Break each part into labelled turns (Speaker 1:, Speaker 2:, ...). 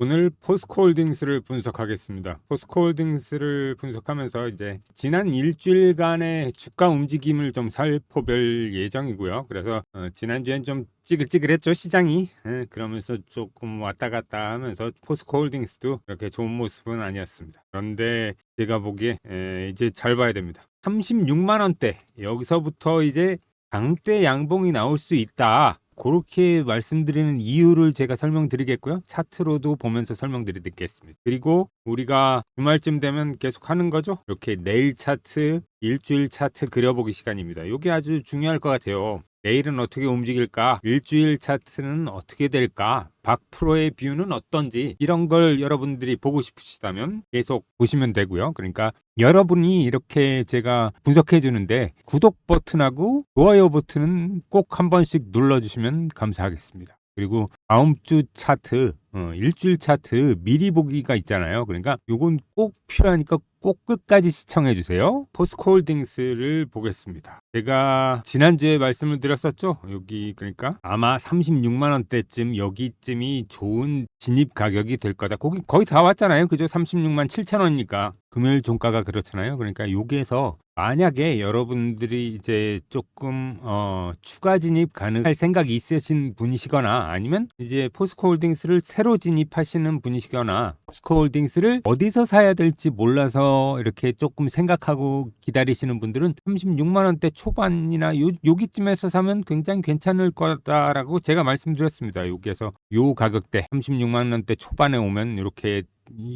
Speaker 1: 오늘 포스코홀딩스를 분석하겠습니다. 포스코홀딩스를 분석하면서 이제 지난 일주일간의 주가 움직임을 좀 살펴볼 예정이고요. 그래서 어, 지난주엔 좀 찌글찌글했죠 시장이. 예, 그러면서 조금 왔다 갔다 하면서 포스코홀딩스도 그렇게 좋은 모습은 아니었습니다. 그런데 제가 보기에 에, 이제 잘 봐야 됩니다. 36만 원대 여기서부터 이제 강대 양봉이 나올 수 있다. 그렇게 말씀드리는 이유를 제가 설명드리겠고요. 차트로도 보면서 설명드리겠습니다. 그리고 우리가 주말쯤 되면 계속 하는 거죠. 이렇게 내일 차트, 일주일 차트 그려보기 시간입니다. 이게 아주 중요할 것 같아요. 내일은 어떻게 움직일까? 일주일 차트는 어떻게 될까? 박 프로의 뷰는 어떤지 이런 걸 여러분들이 보고 싶으시다면 계속 보시면 되고요. 그러니까 여러분이 이렇게 제가 분석해 주는데 구독 버튼하고 좋아요 버튼은 꼭 한 번씩 눌러 주시면 감사하겠습니다. 그리고 다음 주 차트, 어, 일주일 차트 미리 보기가 있잖아요. 그러니까 요건 꼭 필요하니까 꼭 끝까지 시청해 주세요. 포스코홀딩스를 보겠습니다. 제가 지난주에 말씀을 드렸었죠. 여기 그러니까 아마 36만 원대쯤 여기쯤이 좋은 진입 가격이 될 거다. 거기 거의 다 왔잖아요. 그죠? 36만 7천 원이니까 금요일 종가가 그렇잖아요. 그러니까 여기에서 만약에 여러분들이 이제 조금 어, 추가 진입 가능할 생각이 있으신 분이시거나 아니면 이제 포스코홀딩스를 새로 진입하시는 분이시거나 포스코홀딩스를 어디서 사야 될지 몰라서 이렇게 조금 생각하고 기다리시는 분들은 36만 원대 초반이나 요 여기쯤에서 사면 굉장히 괜찮을 거다라고 제가 말씀드렸습니다. 여기에서 요 가격대 36만 원대 초반에 오면 이렇게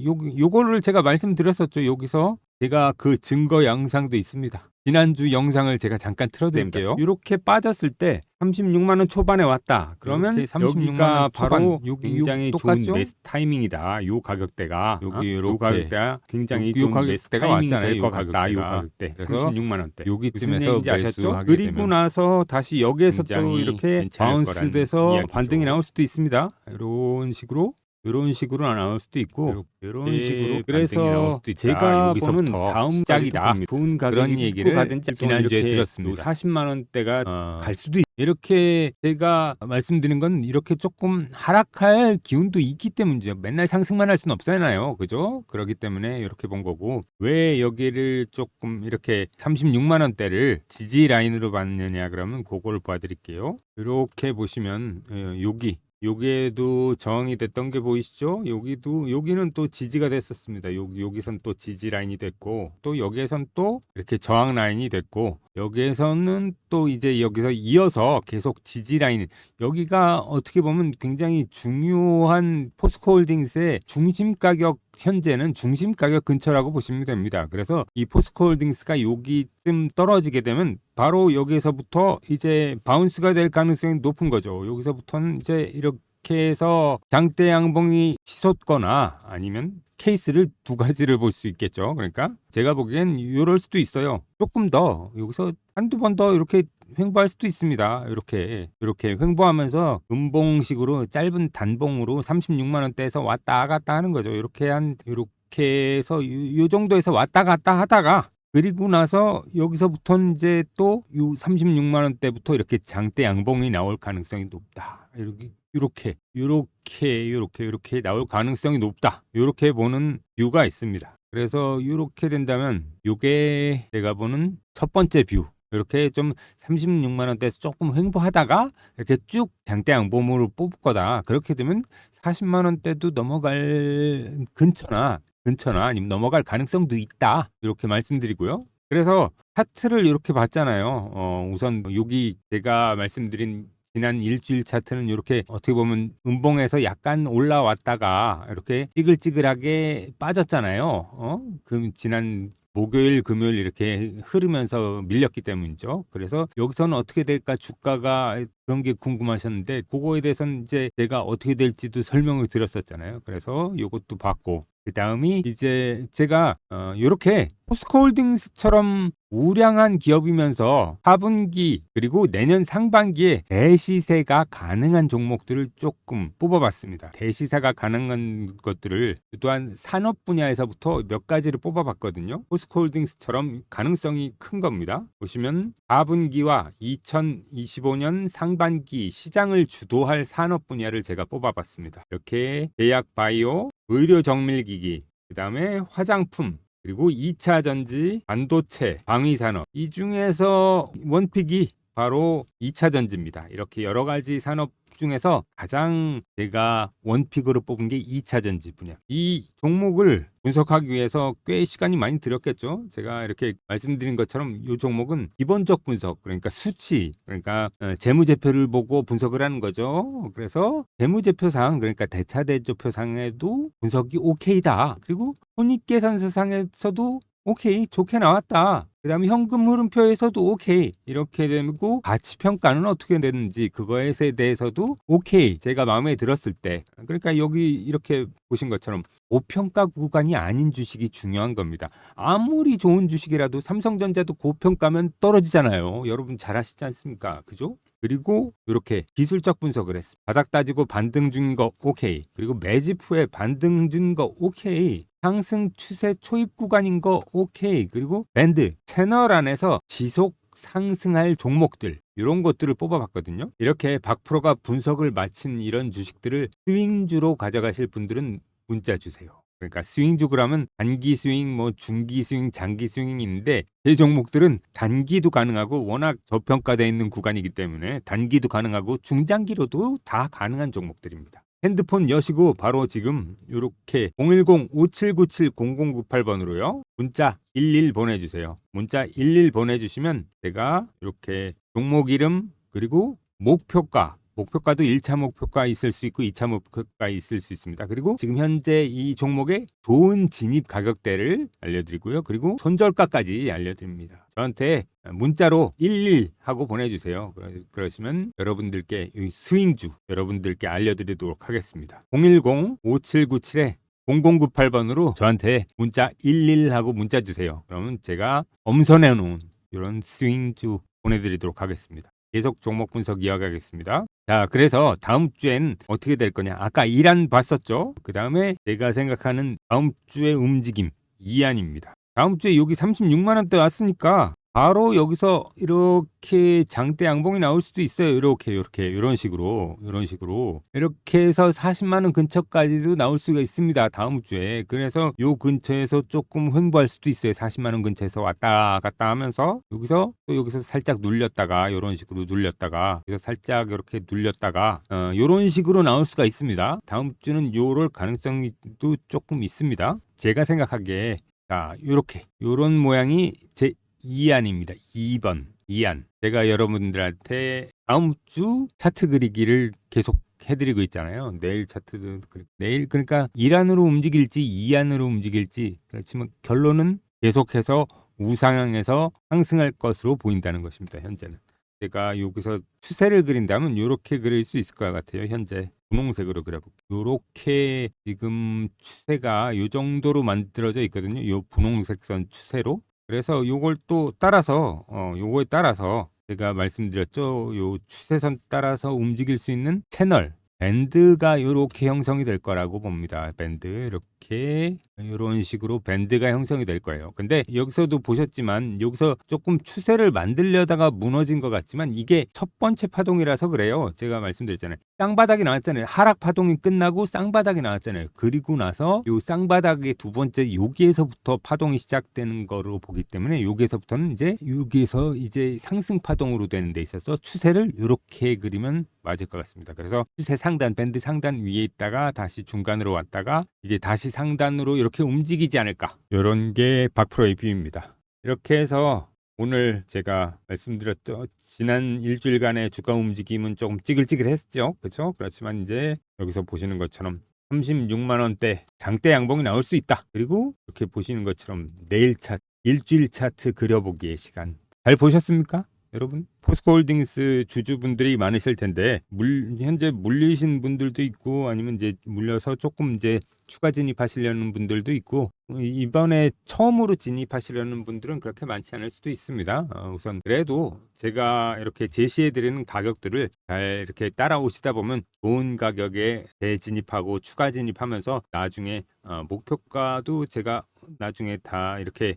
Speaker 1: 요 요거를 제가 말씀드렸었죠. 여기서 제가 그 증거 영상도 있습니다. 지난주 영상을 제가 잠깐 틀어드릴게요. 이렇게 빠졌을 때 36만 원 초반에 왔다. 그러면
Speaker 2: 이렇게
Speaker 1: 36만
Speaker 2: 여기가
Speaker 1: 원
Speaker 2: 바로 여기
Speaker 1: 굉장히
Speaker 2: 똑같죠?
Speaker 1: 좋은 매스 타이밍이다. 요 가격대가
Speaker 2: 여기
Speaker 1: 어? 요. 가격대가 굉장히
Speaker 2: 요- 요
Speaker 1: 좋은 매스 타이밍이 될것
Speaker 2: 요
Speaker 1: 같다. 요.
Speaker 2: 가격대. 그래서
Speaker 1: 36만 원대.
Speaker 2: 여기쯤에서
Speaker 1: 아셨죠? 그리고 나서 다시 여기에서 또 이렇게
Speaker 2: 괜찮을
Speaker 1: 바운스
Speaker 2: 거라는
Speaker 1: 돼서
Speaker 2: 이야기죠.
Speaker 1: 반등이 나올 수도 있습니다. 이런 식으로 이런 식으로 나올 수도 있고 이런
Speaker 2: 예,
Speaker 1: 식으로 그래서. 제가
Speaker 2: 여기서부터
Speaker 1: 보는 다음
Speaker 2: 시작이다.
Speaker 1: 짝이다. 좋은
Speaker 2: 그런 얘기를
Speaker 1: 가든지
Speaker 2: 지난주에 드렸습니다.
Speaker 1: 40만 원대가
Speaker 2: 어,
Speaker 1: 갈 수도 있. 이렇게 제가 말씀드린 건 이렇게 조금 하락할 기운도 있기 때문이죠. 맨날 상승만 할 수는 없잖아요. 그죠? 그렇기 때문에 이렇게 본 거고 왜 여기를 조금 이렇게 36만 원대를 지지 라인으로 봤느냐 그러면 그걸 봐드릴게요. 이렇게 보시면 어, 여기 여기에도 저항이 됐던 게 보이시죠? 여기도 여기는 또 지지가 됐었습니다. 여기 여기선 또 지지 라인이 됐고 또 여기에선 또 이렇게 저항 라인이 됐고 여기에서는 또 이제 여기서 이어서 계속 지지 라인 여기가 어떻게 보면 굉장히 중요한 포스코홀딩스의 중심 가격 현재는 중심 가격 근처라고 보시면 됩니다. 그래서 이 포스코홀딩스가 여기쯤 떨어지게 되면 바로 여기서부터 이제 바운스가 될 가능성이 높은 거죠. 여기서부터는 이제 이렇게 해서 장대 양봉이 치솟거나 아니면 케이스를 두 가지를 볼 수 있겠죠. 그러니까 제가 보기엔 이럴 수도 있어요. 조금 더 여기서 한두 번 더 이렇게 횡보할 수도 있습니다. 이렇게 이렇게 횡보하면서 음봉식으로 짧은 단봉으로 36만 원대에서 왔다 갔다 하는 거죠. 이렇게 한 이렇게 해서 요, 요 정도에서 왔다 갔다 하다가 그리고 나서 여기서부터는 이제 또 요 36만 원대부터 이렇게 장대 양봉이 나올 가능성이 높다. 이렇게 이렇게 이렇게 이렇게 이렇게 나올 가능성이 높다. 이렇게 보는 뷰가 있습니다. 그래서 이렇게 된다면 요게 제가 보는 첫 번째 뷰. 이렇게 좀 36만 원대에서 조금 횡보하다가 이렇게 쭉 장대 양봉으로 뽑을 거다. 그렇게 되면 40만 원대도 넘어갈 근처나 근처나 아니면 넘어갈 가능성도 있다. 이렇게 말씀드리고요. 그래서 차트를 이렇게 봤잖아요. 어, 우선 여기 제가 말씀드린 지난 일주일 차트는 이렇게 어떻게 보면 음봉에서 약간 올라왔다가 이렇게 찌글찌글하게 빠졌잖아요. 어? 그 지난 목요일, 금요일 이렇게 흐르면서 밀렸기 때문이죠. 그래서 여기서는 어떻게 될까 주가가 그런 게 궁금하셨는데 그거에 대해서는 이제 제가 어떻게 될지도 설명을 드렸었잖아요. 그래서 이것도 봤고 그 다음이 이제 제가 어, 이렇게 포스코홀딩스처럼 우량한 기업이면서 4분기 그리고 내년 상반기에 대시세가 가능한 종목들을 조금 뽑아봤습니다. 대시세가 가능한 것들을 또한 산업 분야에서부터 몇 가지를 뽑아봤거든요. 포스코홀딩스처럼 가능성이 큰 겁니다. 보시면 4분기와 2025년 상반기 시장을 주도할 산업 분야를 제가 뽑아봤습니다. 이렇게 제약 바이오, 의료 정밀기기, 그 다음에 화장품, 그리고 2차 전지, 반도체, 방위 산업. 이 중에서 원픽이 바로 2차 전지입니다. 이렇게 여러 가지 산업 중에서 가장 제가 원픽으로 뽑은 게 2차 전지 분야. 이 종목을 분석하기 위해서 꽤 시간이 많이 들었겠죠. 제가 이렇게 말씀드린 것처럼 이 종목은 기본적 분석, 그러니까 수치, 그러니까 어, 재무제표를 보고 분석을 하는 거죠. 그래서 재무제표상, 그러니까 대차대조표상에도 분석이 오케이다. 그리고 손익계산서상에서도 오케이 좋게 나왔다. 그 다음에 현금 흐름표에서도 오케이 이렇게 되고 가치 평가는 어떻게 되는지 그거에 대해서도 오케이 제가 마음에 들었을 때 그러니까 여기 이렇게 보신 것처럼 고평가 구간이 아닌 주식이 중요한 겁니다. 아무리 좋은 주식이라도 삼성전자도 고평가면 떨어지잖아요. 여러분 잘 아시지 않습니까? 그죠? 그리고 이렇게 기술적 분석을 했어. 바닥 따지고 반등 중인 거 오케이. 그리고 매집 후에 반등 중인 거 오케이. 상승 추세 초입 구간인 거 오케이. 그리고 밴드 채널 안에서 지속 상승할 종목들 이런 것들을 뽑아봤거든요. 이렇게 박프로가 분석을 마친 이런 주식들을 스윙주로 가져가실 분들은 문자 주세요. 그러니까 스윙주 그러면 단기 스윙, 뭐 중기 스윙, 장기 스윙이 있는데 제 종목들은 단기도 가능하고 워낙 저평가되어 있는 구간이기 때문에 단기도 가능하고 중장기로도 다 가능한 종목들입니다. 핸드폰 여시고 바로 지금 이렇게 010-5797-0098번으로요. 문자 11 보내주세요. 문자 11 보내주시면 제가 이렇게 종목 이름 그리고 목표가 목표가도 1차 목표가 있을 수 있고 2차 목표가 있을 수 있습니다. 그리고 지금 현재 이 종목의 좋은 진입 가격대를 알려드리고요. 그리고 손절가까지 알려드립니다. 저한테 문자로 11 하고 보내주세요. 그러- 그러시면 여러분들께 이 스윙주 여러분들께 알려드리도록 하겠습니다. 010-5797에 0098번으로 저한테 문자 11 하고 문자 주세요. 그러면 제가 엄선해 놓은 이런 스윙주 보내드리도록 하겠습니다. 계속 종목 분석 이어가겠습니다. 자, 그래서 다음 주엔 어떻게 될 거냐? 아까 1안 봤었죠? 그 다음에 제가 생각하는 다음 주의 움직임 2안입니다. 다음 주에 여기 36만 원대 왔으니까 바로 여기서 이렇게 장대 양봉이 나올 수도 있어요. 이렇게 이렇게 이런 식으로 이런 식으로 이렇게 해서 40만 원 근처까지도 나올 수가 있습니다. 다음 주에 그래서 요 근처에서 조금 횡보할 수도 있어요. 40만 원 근처에서 왔다 갔다 하면서 여기서 또 여기서 살짝 눌렸다가 이런 식으로 눌렸다가 여기서 살짝 이렇게 눌렸다가 어, 이런 식으로 나올 수가 있습니다. 다음 주는 요럴 가능성도 조금 있습니다. 제가 생각하기에 자, 요렇게 요런 모양이 제 2안입니다. 2번 2안. 제가 여러분들한테 다음 주 차트 그리기를 계속 해드리고 있잖아요. 내일 차트도 그리- 내일 그러니까 1안으로 움직일지 2안으로 움직일지 그렇지만 결론은 계속해서 우상향에서 상승할 것으로 보인다는 것입니다. 현재는 제가 여기서 추세를 그린다면 이렇게 그릴 수 있을 것 같아요. 현재 분홍색으로 그려볼게요. 이렇게 지금 추세가 이 정도로 만들어져 있거든요. 이 분홍색 선 추세로 그래서 요걸 또 따라서 어 요거에 따라서 제가 말씀드렸죠. 요 추세선 따라서 움직일 수 있는 채널 밴드가 이렇게 형성이 될 거라고 봅니다. 밴드 이렇게 이런 식으로 밴드가 형성이 될 거예요. 근데 여기서도 보셨지만 여기서 조금 추세를 만들려다가 무너진 것 같지만 이게 첫 번째 파동이라서 그래요. 제가 말씀드렸잖아요. 쌍바닥이 나왔잖아요. 하락 파동이 끝나고 쌍바닥이 나왔잖아요. 그리고 나서 요 쌍바닥의 두 번째 여기에서부터 파동이 시작되는 거로 보기 때문에 여기에서부터는 이제 여기에서 이제 상승 파동으로 되는 데 있어서 추세를 이렇게 그리면 맞을 것 같습니다. 그래서 추세 상단 밴드 상단 위에 있다가 다시 중간으로 왔다가 이제 다시 상단으로 이렇게 움직이지 않을까. 이런 게 박프로의 뷰입니다. 이렇게 해서 오늘 제가 말씀드렸죠. 지난 일주일간의 주가 움직임은 조금 찌글찌글했죠. 그렇죠? 그렇지만 이제 여기서 보시는 것처럼 36만 원대 장대 양봉이 나올 수 있다. 그리고 이렇게 보시는 것처럼 내일 차트, 일주일 차트 그려보기의 시간. 잘 보셨습니까? 여러분 포스코홀딩스 주주분들이 많으실 텐데 물, 현재 물리신 분들도 있고 아니면 이제 물려서 조금 이제 추가 진입하시려는 분들도 있고 어, 이번에 처음으로 진입하시려는 분들은 그렇게 많지 않을 수도 있습니다. 어, 우선 그래도 제가 이렇게 제시해 드리는 가격들을 잘 이렇게 따라오시다 보면 좋은 가격에 재진입하고 추가 진입하면서 나중에 어, 목표가도 제가 나중에 다 이렇게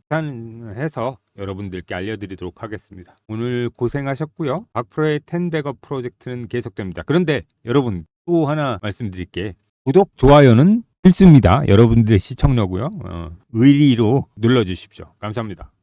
Speaker 1: 해서 여러분들께 알려드리도록 하겠습니다. 오늘 고생하셨고요. 박프로의 10백업 프로젝트는 계속됩니다. 그런데 여러분 또 하나 말씀드릴게. 구독, 좋아요는 필수입니다. 여러분들의 시청료고요. 어, 의리로 눌러주십시오. 감사합니다.